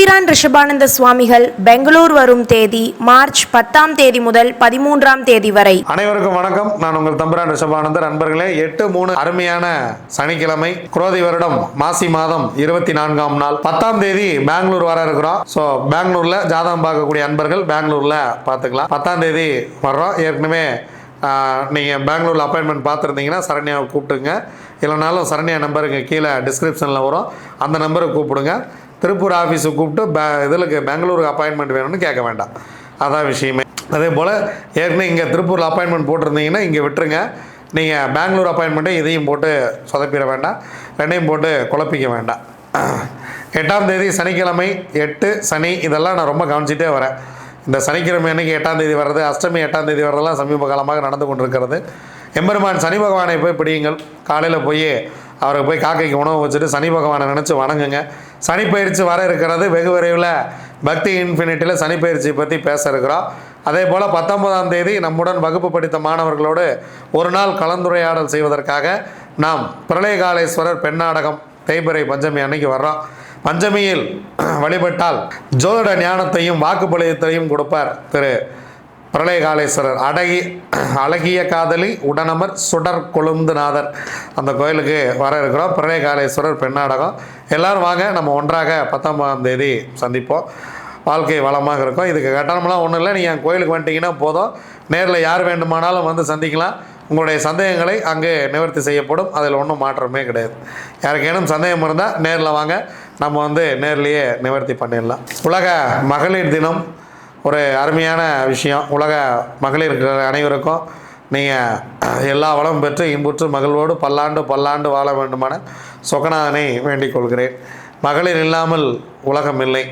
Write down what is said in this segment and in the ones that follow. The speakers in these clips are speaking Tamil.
தம்பிரான் ரிஷபானந்த சுவாமிகள் பெங்களூர் வரும் தேதி மார்ச் பத்தாம் தேதி முதல் பதிமூன்றாம் தேதி வரை. அனைவருக்கும் வணக்கம். நான் உங்கள் தம்பிரான் ரிஷபானந்தர். அன்பர்களே எட்டு மூணு அருமையான சனிக்கிழமை குரோதி வருடம் மாசி மாதம் இருபத்தி நான்காம் நாள். பத்தாம் தேதி பெங்களூர் வர இருக்கிறோம். ஸோ பெங்களூர்ல ஜாதகம் பார்க்கக்கூடிய அன்பர்கள் பெங்களூர்ல பார்த்துக்கலாம். பத்தாம் தேதி வர்றோம். ஏற்கனவே நீங்கள் பெங்களூரில் அப்பாயின்மெண்ட் பார்த்துருந்தீங்கன்னா சரண்யாவை கூப்பிட்டுங்க இல்லைனாலும் சரண்யா நம்பருக்கு கீழே டிஸ்கிரிப்ஷனில் வரும். அந்த நம்பரை கூப்பிடுங்க. திருப்பூர் ஆஃபீஸுக்கு கூப்பிட்டு பே இதில் பெங்களூருக்கு அப்பாயின்மெண்ட் வேணும்னு கேட்க வேண்டாம். அதான் விஷயமே. அதே போல் ஏற்கனவே இங்கே திருப்பூரில் அப்பாயின்மெண்ட் போட்டிருந்தீங்கன்னா இங்கே விட்டுருங்க. நீங்கள் பெங்களூர் அப்பாயின்மெண்ட்டை இதையும் போட்டு சொதப்பிட வேண்டாம். ரெண்டையும் போட்டு குழப்பிக்க வேண்டாம். எட்டாம் தேதி சனிக்கிழமை எட்டு சனி இதெல்லாம் நான் ரொம்ப கவனிச்சிட்டே வரேன். இந்த சனிக்கிழமை அன்றைக்கி எட்டாம் தேதி வர்றது அஷ்டமி எட்டாம் தேதி வர்றதெல்லாம் சமீப காலமாக நடந்து கொண்டிருக்கிறது. எம்பெருமான் சனி பகவானை போய் பிடியுங்கள். காலையில் போய் அவருக்கு போய் காக்கைக்கு உணவு வச்சுட்டு சனி பகவானை நினச்சி வணங்குங்க. சனிப்பயிற்சி வர இருக்கிறது. வெகு விரைவில் பக்தி இன்ஃபினிட்டியில் சனிப்பயிற்சி பற்றி பேச இருக்கிறோம். அதே போல் பத்தொன்பதாம் தேதி நம்முடன் வகுப்பு படித்த மாணவர்களோடு ஒரு நாள் கலந்துரையாடல் செய்வதற்காக நாம் பிரளயகாலேஸ்வரர் பெண்ணாடகம் தேய்பிரை பஞ்சமி அன்னைக்கு வர்றோம். பஞ்சமியில் வழிபட்டால் ஜோதிட ஞானத்தையும் வாக்குப்பலயத்தையும் கொடுப்பார் திரு பிரளயகாலேஸ்வரர் அடகி அழகிய காதலி உடனமர் சுடர் கொழுந்துநாதர். அந்த கோயிலுக்கு வர இருக்கிறோம். பிரளயகாலேஸ்வரர் பெண்ணாடகம். எல்லோரும் வாங்க நம்ம ஒன்றாக பத்தொன்பதாம் தேதி சந்திப்போம். வாழ்க்கை வளமாக இருக்கும். இதுக்கு கட்டணம்லாம் ஒன்றும் இல்லை. நீங்கள் கோயிலுக்கு வந்துட்டீங்கன்னா போதும். நேரில் யார் வேண்டுமானாலும் வந்து சந்திக்கலாம். உங்களுடைய சந்தேகங்களை அங்கே நிவர்த்தி செய்யப்படும். அதில் ஒன்றும் மாற்றமே கிடையாது. யாருக்கேனும் சந்தேகம் இருந்தால் நேரில் வாங்க. நம்ம வந்து நேர்லேயே நிவர்த்தி பண்ணிடலாம். உலக மகளிர் தினம் ஒரு அருமையான விஷயம். உலக மகளிர் அனைவருக்கும் நீங்கள் எல்லா வளம் பெற்று இன்புற்று மகிழ்வோடு பல்லாண்டு பல்லாண்டு வாழ வேண்டுமான சொகநாதனை வேண்டிக் கொள்கிறேன். மகளிர் இல்லாமல் உலகம் இல்லை.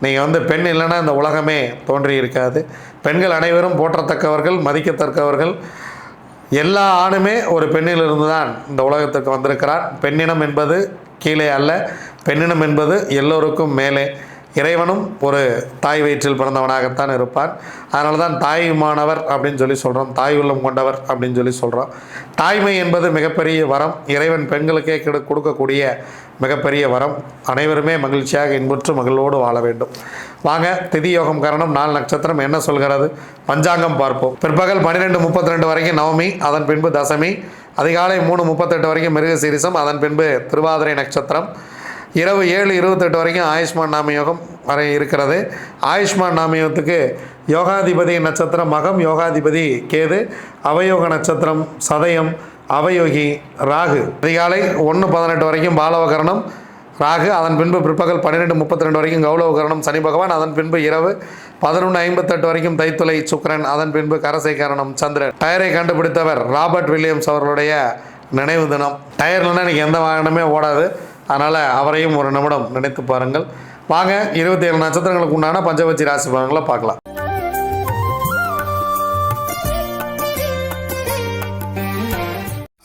நீங்கள் வந்து பெண் இல்லைன்னா இந்த உலகமே தோன்றி இருக்காது. பெண்கள் அனைவரும் போற்றத்தக்கவர்கள் மதிக்கத்தக்கவர்கள். எல்லா ஆணுமே ஒரு பெண்ணிலிருந்து தான் இந்த உலகத்துக்கு வந்திருக்கிறார். பெண்ணினம் என்பது கீழே அல்ல. பெண்ணினம் என்பது எல்லோருக்கும் மேலே. இறைவனும் ஒரு தாய் வயிற்றில் பிறந்தவனாகத்தான் இருப்பான். அதனால தான் தாய்மானவர் அப்படின்னு சொல்லி சொல்கிறோம் தாய் உள்ளம் கொண்டவர் அப்படின்னு சொல்லி சொல்கிறோம் தாய்மை என்பது மிகப்பெரிய வரம். இறைவன் பெண்களுக்கே கிடு கொடுக்கக்கூடிய மிகப்பெரிய வரம். அனைவருமே மகிழ்ச்சியாக இன்புற்று மகிழ்வோடு வாழ வேண்டும். வாங்க திதி யோகம் காரணம் நாலு நட்சத்திரம் என்ன சொல்கிறது? பஞ்சாங்கம் பார்ப்போம். பிற்பகல் பன்னிரெண்டு முப்பத்தி ரெண்டு வரைக்கும் நவமி அதன் பின்பு தசமி அதிகாலை மூணு முப்பத்தெட்டு வரைக்கும் மிருக சீரிசம் அதன் பின்பு திருவாதிரை நட்சத்திரம். இரவு ஏழு இருபத்தெட்டு வரைக்கும் ஆயுஷ்மான் நாம யோகம் வரை இருக்கிறது. ஆயுஷ்மான் நாம யோகத்துக்கு யோகாதிபதி நட்சத்திரம் மகம் யோகாதிபதி கேது அவயோக நட்சத்திரம் சதயம் அவயோகி ராகு. அதிகாலை ஒன்று பதினெட்டு வரைக்கும் பாலவகரணம் ராகு. அதன் பின்பு பிற்பகல் பன்னிரெண்டு முப்பத்தி ரெண்டு வரைக்கும் கௌரவகரணம் சனி பகவான். அதன் பின்பு இரவு பதினொன்று ஐம்பத்தெட்டு வரைக்கும் தைத்துளை சுக்கரன். அதன் பின்பு கரசை கரணம் சந்திரன். டயரை கண்டுபிடித்தவர் ராபர்ட் வில்லியம்ஸ் அவர்களுடைய நினைவு தினம். டயர்லன்னா இன்றைக்கி எந்த வாகனமே ஓடாது. அதனால் அவரையும் ஒரு நிமிடம் நினைத்து பாருங்கள். வாங்க இருபத்தி ஏழு நட்சத்திரங்களுக்கு உண்டான பஞ்சபட்சி ராசி பலன்களை பார்க்கலாம்.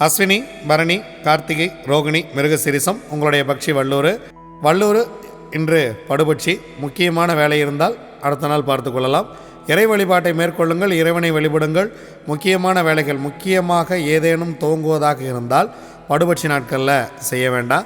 அஸ்வினி பரணி கார்த்திகை ரோகிணி மிருகசிரிசம் உங்களுடைய பக்ஷி வள்ளூர் வள்ளூர் இன்று படுபட்சி முக்கியமான வேலை இருந்தால் அடுத்த நாள் பார்த்து கொள்ளலாம். இறை வழிபாட்டை மேற்கொள்ளுங்கள் இறைவனை வழிபடுங்கள். முக்கியமான வேலைகள் முக்கியமாக ஏதேனும் துவங்குவதாக இருந்தால் படுபட்சி நாட்களில் செய்ய வேண்டாம்.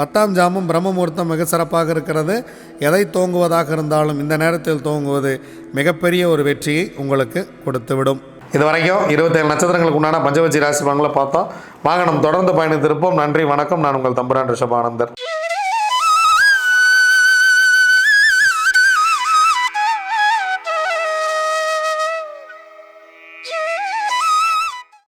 பத்தாம் ஜாமம் பிரம்ம முகூர்த்தம் மிக சிறப்பாக இருக்கிறது. எதை தோங்குவதாக இருந்தாலும் இந்த நேரத்தில் தோங்குவது மிகப்பெரிய ஒரு வெற்றியை உங்களுக்கு கொடுத்துவிடும். இது வரைக்கும் இருபத்தேழு நட்சத்திரங்களுக்கு உண்டான பஞ்சவச்சி ராசி பலன்களை பார்த்தோம் வாகனம் தொடர்ந்து பயணித்திருப்போம். நன்றி வணக்கம். நான் உங்கள் தம்புரான் ரிஷபானந்தர்.